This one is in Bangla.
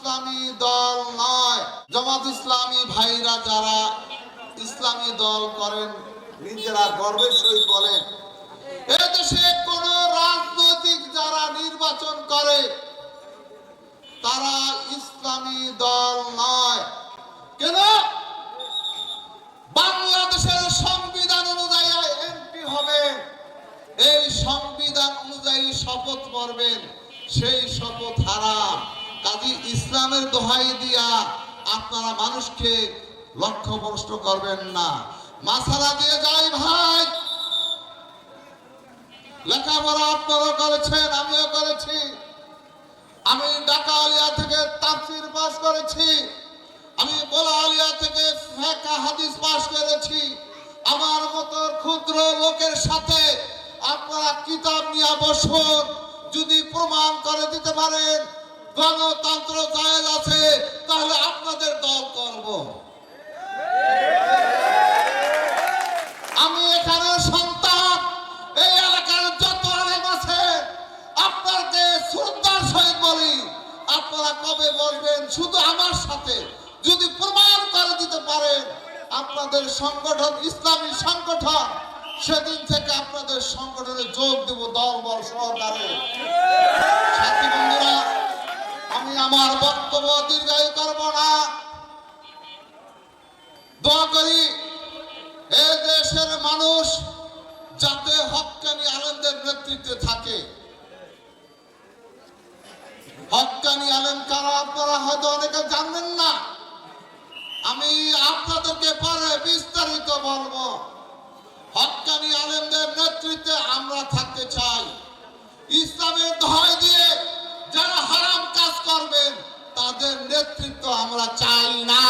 ইসলামী দল নয়। জামাত ইসলামী ভাইরা যারা ইসলামী দল করেন, নিজেরা গর্বের সহিত বলেন, এদেশে কোন রাজনৈতিক যারা নির্বাচন করে, তারা ইসলামী দল নয়। কেন? বাংলাদেশের সংবিধান অনুযায়ী এমপি হবে এই সংবিধান অনুযায়ী শপথ করবেন সেই শপথ হারাম। কাজী ইসলামের দোহাই দিয়া আপনারা মানুষকে লক্ষ্য ভ্রষ্ট করবেন না। মাসালা দিয়ে যাই ভাই। লেখাপড়া আপনারা করেছেন, আমিও করেছি। আমি ঢাকা আলিয়া থেকে তাফসির পাস করেছি। আমি বোলা আলিয়া থেকে ফেকা হাদিস পাস করেছি। আমার মতো ক্ষুদ্র লোকের সাথে আপনারা কিতাব নিয়ে বসুন, যদি প্রমাণ করে দিতে পারেন। গণতন্ত্র জায়েজ আছে, তাহলে আপনাদের দল করব আমি এখানে সন্তান, এই এলাকার যত আলেম আছে, আপনাকে শ্রদ্ধার সহিত বলি, আপনারা কবে বলবেন শুধু আমার সাথে, যদি প্রমাণ করে দিতে পারেন, আপনাদের সংগঠন, ইসলামী সংগঠন, সেদিন থেকে আপনাদের সংগঠনে যোগ দেব দল বল সহকারে সাথী বন্ধুরা আমি আমার বক্তব্য দীর্ঘায়ু করব না দোয়া করি এ দেশের মানুষ যাতে হক্কানি আলেমদের নেতৃত্বে থাকে। হক্কানি আলেম কারা, আপনারা হয়তো অনেকে জানবেন না। আমি আপনাদেরকে পরে বিস্তারিত বলব। হক্কানি আলেমদের নেতৃত্বে আমরা থাকতে চাই। ইসলামের দহাই দিয়ে যারা হারাম কাজ করবেন, তাদের নেতৃত্ব আমরা চাই না।